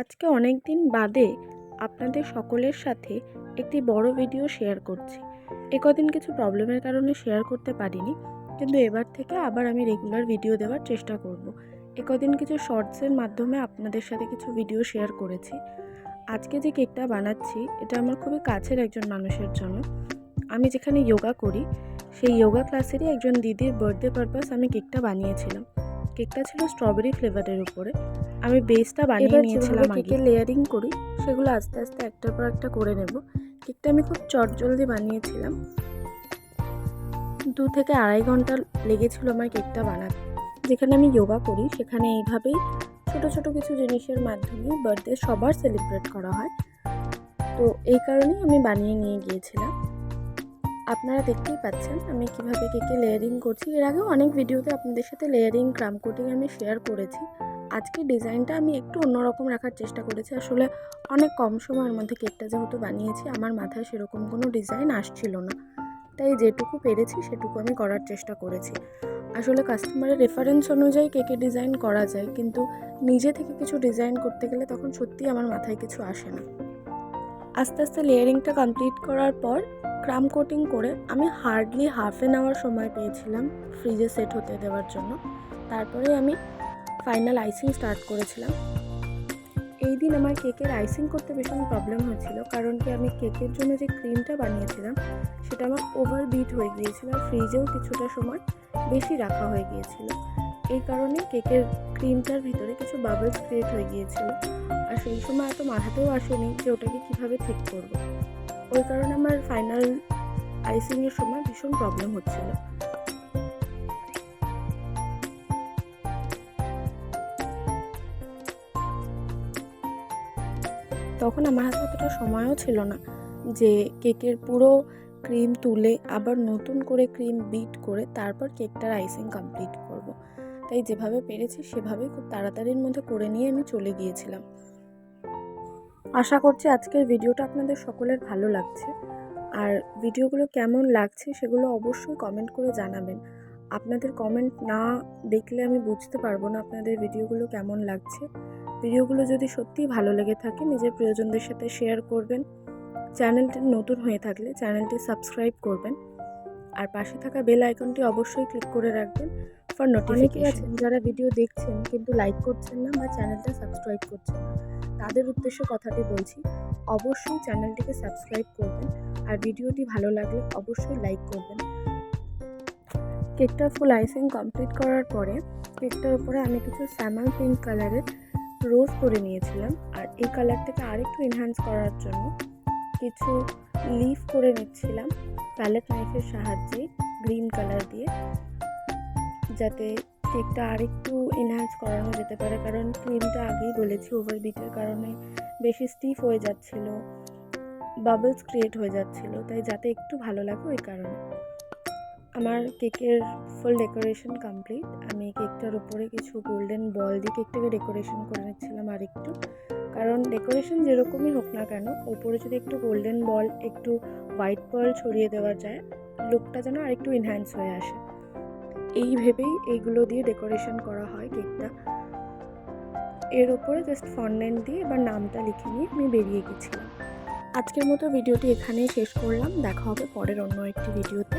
আজকে অনেক দিন বাদে আপনাদের সকলের সাথে একটি বড় ভিডিও শেয়ার করছি। এ কদিন কিছু প্রবলেমের কারণে শেয়ার করতে পারিনি, কিন্তু এবার থেকে আবার আমি রেগুলার ভিডিও দেওয়ার চেষ্টা করব। এ কদিন কিছু শর্টসের মাধ্যমে আপনাদের সাথে কিছু ভিডিও শেয়ার করেছি। আজকে যে কেকটা বানাচ্ছি, এটা আমার খুবই কাছের একজন মানুষের জন্য। আমি যেখানে যোগা করি, সেই যোগা ক্লাসেরই একজন দিদির বার্থডে পারপাস আমি কেকটা বানিয়েছিলাম। কেকটা ছিল স্ট্রবেরি ফ্লেভারের উপরে। আমি বেসটা বানিয়ে নিয়েছিলাম কেকের লেয়ারিং করি সেগুলো আস্তে আস্তে একটার পর একটা করে নেব। কেকটা আমি খুব চটজলদি বানিয়েছিলাম। দু থেকে আড়াই ঘণ্টা লেগেছিল আমার কেকটা বানাতে। যেখানে আমি যোগা করি সেখানে এইভাবেই ছোট ছোট কিছু জিনিসের মাধ্যমে বার্থডে সবার সেলিব্রেট করা হয়। তো এই কারণেই আমি বানিয়ে নিয়ে গিয়েছিলাম। আপনারা দেখতেই পাচ্ছেন আমি কীভাবে কেকে লেয়ারিং করছি। এর আগেও অনেক ভিডিওতে আপনাদের সাথে লেয়ারিং ক্রাম কোটিং আমি শেয়ার করেছি। আজকে ডিজাইনটা আমি একটু অন্যরকম রাখার চেষ্টা করেছি। আসলে অনেক কম সময়ের মধ্যে কেকটা যেহেতু বানিয়েছি, আমার মাথায় সেরকম কোনো ডিজাইন আসছিল না। তাই যেটুকু পেরেছি সেটুকু আমি করার চেষ্টা করেছি। আসলে কাস্টমারের রেফারেন্স অনুযায়ী কেকের ডিজাইন করা যায়, কিন্তু নিজে থেকে কিছু ডিজাইন করতে গেলে তখন সত্যি আমার মাথায় কিছু আসে না। আস্তে আস্তে লেয়ারিংটা কমপ্লিট করার পর ক্রাম কোটিং করে আমি হার্ডলি হাফ অ্যান আওয়ার সময় পেয়েছিলাম ফ্রিজে সেট হতে দেওয়ার জন্য। তারপরে আমি ফাইনাল আইসিং স্টার্ট করেছিলাম। এই দিন আমার কেকের আইসিং করতে ভীষণ প্রবলেম হয়েছিল, কারণ কি আমি কেকের জন্য যে ক্রিমটা বানিয়েছিলাম, সেটা আমার ওভার বিট হয়ে গিয়েছিল আর ফ্রিজেও কিছুটা সময় বেশি রাখা হয়ে গিয়েছিল। এই কারণে কেকের ক্রিমটার ভিতরে কিছু বাবলস ক্রিয়েট হয়ে গিয়েছিল। আর সেই সময় এত মাথাতেও আসেনি যে ওটাকে কীভাবে ঠিক করব। ওই কারণে আমার ফাইনাল আইসিংয়ের সময় ভীষণ প্রবলেম হচ্ছিল। তখন আমার হাতে অতটা সময়ও ছিল না যে কেকের পুরো ক্রিম তুলে আবার নতুন করে ক্রিম বিট করে তারপর কেকটার আইসিং কমপ্লিট করব। তাই যেভাবে পেরেছি সেভাবে খুব তাড়াতাড়ির মধ্যে করে নিয়ে আমি চলে গিয়েছিলাম। আশা করছি আজকের ভিডিওটা আপনাদের সকলের ভালো লাগছে। আর ভিডিওগুলো কেমন লাগছে সেগুলো অবশ্যই কমেন্ট করে জানাবেন। আপনাদের কমেন্ট না দেখলে আমি বুঝতে পারব না আপনাদের ভিডিওগুলো কেমন লাগছে। ভিডিওগুলো যদি সত্যিই ভালো লেগে থাকে নিজের প্রিয়জনদের সাথে শেয়ার করবেন। চ্যানেলটি নতুন হয়ে থাকলে চ্যানেলটি সাবস্ক্রাইব করবেন। আর পাশে থাকা বেল আইকনটি অবশ্যই ক্লিক করে রাখবেন ফর নোটিফিকেশন যারা ভিডিও দেখছেন কিন্তু লাইক করছেন না বা চ্যানেলটা সাবস্ক্রাইব করছেন না। তাদের উদ্দেশ্যে কথাটি বলছি অবশ্যই চ্যানেলটিকে সাবস্ক্রাইব করবেন আর ভিডিওটি ভালো লাগলে অবশ্যই লাইক করবেন। কেকটার ফুল আইসিং কমপ্লিট করার পরে কেকটার উপরে আমি কিছু স্যামন পিঙ্ক কালারের রোজ করে নিয়েছিলাম। আর এই কালারটাকে আরেকটু এনহ্যান্স করার জন্য কিছু লিফ করে নিচ্ছিলাম প্যালেট নাইফের সাহায্যে গ্রিন কালার দিয়ে। যাতে কেকটা আরেকটু এনহ্যান্স করানো যেতে পারে। কারণ ক্রিমটা আগেই বলেছি ওভার ওভারবিটের কারণে বেশি স্টিফ হয়ে যাচ্ছিল বাবলস ক্রিয়েট হয়ে যাচ্ছিল। তাই যাতে একটু ভালো লাগে ওই কারণে। আমার কেকের ফুল ডেকোরেশন কমপ্লিট আমি কেকটার উপরে কিছু গোল্ডেন বল দিয়ে কেকটাকে ডেকোরেশন করে নিচ্ছিলাম আর একটু কারণ ডেকোরেশন যেরকমই হোক না কেন, উপরে যদি একটু গোল্ডেন বল একটু হোয়াইট বল ছড়িয়ে দেওয়া যায় লুকটা যেন আর একটু এনহ্যান্স হয়ে আসে। এই ভেবেই এইগুলো দিয়ে ডেকোরেশন করা হয় কেকটা। এর উপরে জাস্ট ফন্ডেন্ট দিয়ে এবার নামটা লিখে নিয়ে আমি বেরিয়ে গেছিলাম। আজকের মতো ভিডিওটি এখানেই শেষ করলাম। দেখা হবে পরের অন্য একটি ভিডিওতে।